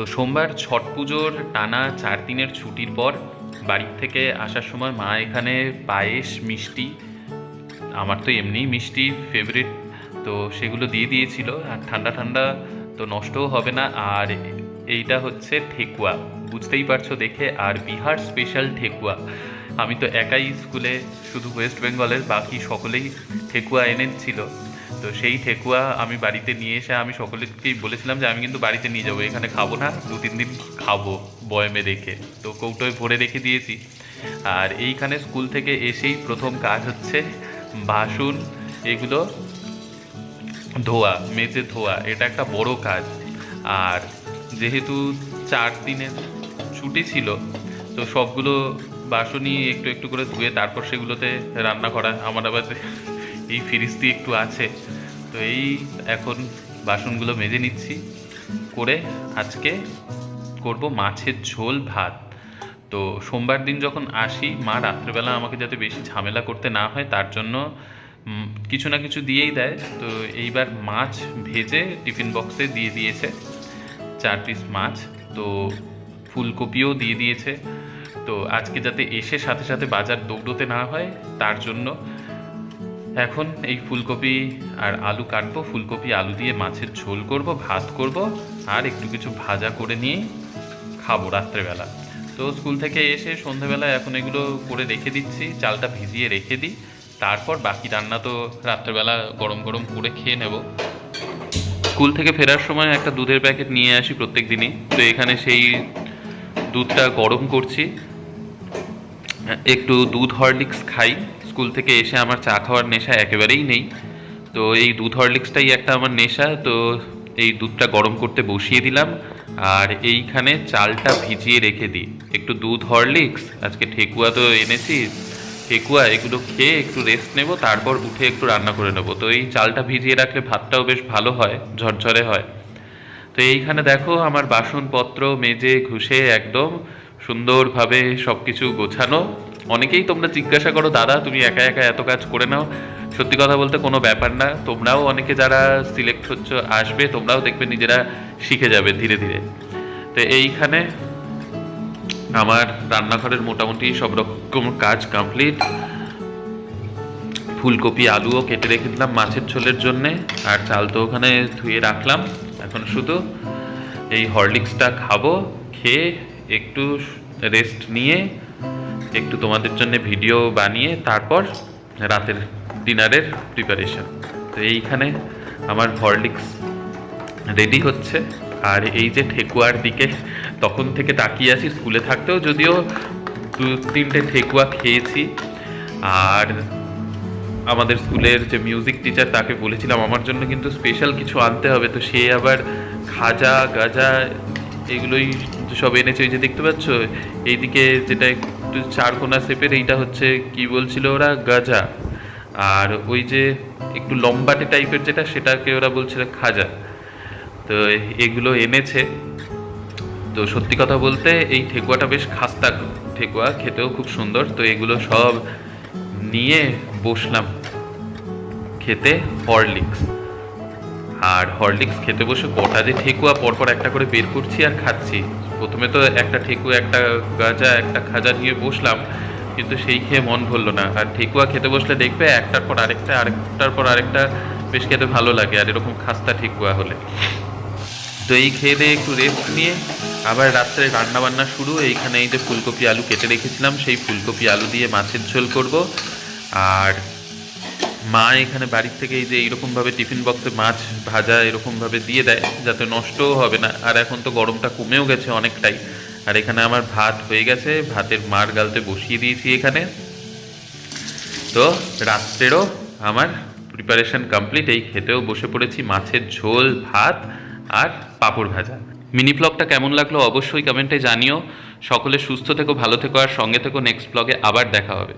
তো সোমবার ছট পুজোর টানা চার দিনের ছুটির পর বাড়ির থেকে আসার সময় মা এখানে পায়েস, মিষ্টি, আমার তো এমনিই মিষ্টি ফেভারিট তো সেগুলো দিয়ে দিয়েছিল। আর ঠান্ডা ঠান্ডা তো নষ্টও হবে না। আর এইটা হচ্ছে ঠেকুয়া, বুঝতেই পারছ দেখে। আর বিহার স্পেশাল ঠেকুয়া, আমি তো একাই স্কুলে শুধু ওয়েস্ট বেঙ্গলের বাকি সকলেই ঠেকুয়া এনেছিল। তো সেই ঠেকুয়া আমি বাড়িতে নিয়ে এসে আমি সকলকেই বলেছিলাম যে আমি কিন্তু বাড়িতে নিয়ে যাব, এখানে খাব না, দু তিন দিন খাব বয়মে রেখে। তো কৌটোয় ভরে রেখে দিয়েছি। আর এইখানে স্কুল থেকে এসেই প্রথম কাজ হচ্ছে বাসন, এগুলো ধোয়া, মেজে ধোয়া, এটা একটা বড় কাজ। আর যেহেতু চার দিনের ছুটি ছিল, তো সবগুলো বাসনই একটু একটু করে ধুয়ে তারপর সেগুলোতে রান্না করা, আমার আবার এই ফিরিস্তি একটু আছে। তো এই এখন বাসনগুলো মেজে নিচ্ছি করে আজকে করব মাছের ঝোল ভাত। তো সোমবার দিন যখন আসি, মা রাত্রেবেলা আমাকে যাতে বেশি ঝামেলা করতে না হয়, তার জন্য কিছু না কিছু দিয়েই দেয়। তো এইবার মাছ ভেজে টিফিন বক্সে দিয়ে দিয়েছে, চার পিস মাছ। তো ফুলকপিও দিয়ে দিয়েছে। তো আজকে যাতে এসে সাথে সাথে বাজার দৌড়তে না হয়, তার জন্য এখন এই ফুলকপি আর আলু কাটবো, ফুলকপি, আলু দিয়ে মাছের ঝোল করব, ভাত করব, আর একটু কিছু ভাজা করে নিয়ে খাব রাত্রেবেলা। তো স্কুল থেকে এসে সন্ধেবেলা এখন এগুলো করে রেখে দিচ্ছি, চালটা ভিজিয়ে রেখে দিই। তারপর বাকি রান্না তো রাত্রেবেলা গরম গরম করে খেয়ে নেব। স্কুল থেকে ফেরার সময় একটা দুধের প্যাকেট নিয়ে আসি প্রত্যেক দিনই। তো এখানে সেই দুধটা গরম করছি। একটু দুধ হরলিক্স খাই। স্কুল থেকে এসে আমার চা খাওয়ার নেশা একেবারেই নেই। তো এই দুধ হরলিক্সটাই একটা আমার নেশা। তো এই দুধটা গরম করতে বসিয়ে দিলাম। আর এইখানে চালটা ভিজিয়ে রেখে দিই। একটু দুধ হরলিক্স, আজকে ঠেকুয়া তো এনেছি। ঠেকুয়া, এগুলো খেয়ে একটু রেস্ট নেব, তারপর উঠে একটু রান্না করে নেব। তো এই চালটা ভিজিয়ে রাখলে ভাতটাও বেশ ভালো হয়, ঝরঝরে হয়। তো এইখানে দেখো আমার বাসনপত্র মেজে ঘুষে একদম সুন্দরভাবে সব কিছু গোছানো। অনেকেই তোমরা জিজ্ঞাসা করো, দাদা, তুমি একা একা এত কাজ করে নাও? সত্যি কথা বলতে কোনো ব্যাপার না। তোমরাও অনেকে যারা সিলেক্ট হচ্ছ, আসবে, তোমরাও দেখবে নিজেরা শিখে যাবে ধীরে ধীরে। তো এইখানে আমার রান্নাঘরের মোটামুটি সব রকম কাজ কমপ্লিট ফুলকপি, আলুও কেটে রেখে দিলাম মাছের ঝোলের জন্যে। আর চাল তো ওখানে ধুয়ে রাখলাম। এখন শুধু এই হরলিক্সটা খাব, খেয়ে একটু রেস্ট নিয়ে একটু তোমাদের জন্য ভিডিও বানিয়ে তারপর রাতের ডিনারের প্রিপারেশন তো এইখানে আমার হরলিক্স রেডি হচ্ছে। আর এই যে ঠেকুয়ার দিকে তখন থেকে তাকিয়ে আছি, স্কুলে থাকতেও যদিও দু তিনটে ঠেকুয়া খেয়েছি। আর আমাদের স্কুলের যে মিউজিক টিচার তাকে বলেছিলাম, আমার জন্য কিন্তু স্পেশাল কিছু আনতে হবে। তো সে আবার খাজা, গাজা, এগুলোই সব এনেছে। ওই যে দেখতে পাচ্ছ? এইদিকে যেটা চারকোনা শেপের এইটা হচ্ছে কি বলছিল ওরা? গাজা। আর ওই যে একটু লম্বাটে টাইপের যেটা, সেটাকে ওরা বলছিল খাজা। তো এগুলো এনেছে। তো সত্যি কথা বলতে এই ঠেকুয়াটা বেশ খাস্তা ঠেকুয়া, খেতেও খুব সুন্দর। তো এগুলো সব নিয়ে বসলাম খেতে, হরলিক্স। আর হরলিক্স খেতে বসে কটা যে ঠেকুয়া পরপর একটা করে বের করছি আর খাচ্ছি। প্রথমে তো একটা ঠেকুয়া, একটা গাজা, একটা খাজা নিয়ে বসলাম, কিন্তু সেই খেয়ে মন ভরলো না। আর ঠেকুয়া খেতে বসলে দেখবে একটার পর আরেকটা, আরেকটার পর আরেকটা বেশ খেতে ভালো লাগে, আর এরকম খাস্তা ঠেকুয়া হলে। তো এই খেয়ে দিয়ে একটু রেস্ট নিয়ে আবার রাত্রে রান্না বান্না শুরু। এইখানে এই যে ফুলকপি আলু কেটে রেখেছিলাম, সেই ফুলকপি আলু দিয়ে মাছের ঝোল করব। আর মা এখানে বাড়ির থেকে এই যে এইরকমভাবে টিফিন বক্সে মাছ ভাজা এরকমভাবে দিয়ে দেয়, যাতে নষ্টও হবে না। আর এখন তো গরমটা কমেও গেছে অনেকটাই। আর এখানে আমার ভাত হয়ে গেছে, ভাতের মার গালতে বসিয়ে দিয়েছি এখানে। তো রাত্রেরও আমার প্রিপারেশন কমপ্লিট এই খেতেও বসে পড়েছি মাছের ঝোল, ভাত আর পাঁপড় ভাজা। মিনি ব্লগটা কেমন লাগল অবশ্যই কমেন্টে জানিও। সকলে সুস্থ থেকো, ভালো থেকো, আর সঙ্গে থেকো নেক্সট ব্লগে আবার দেখা হবে।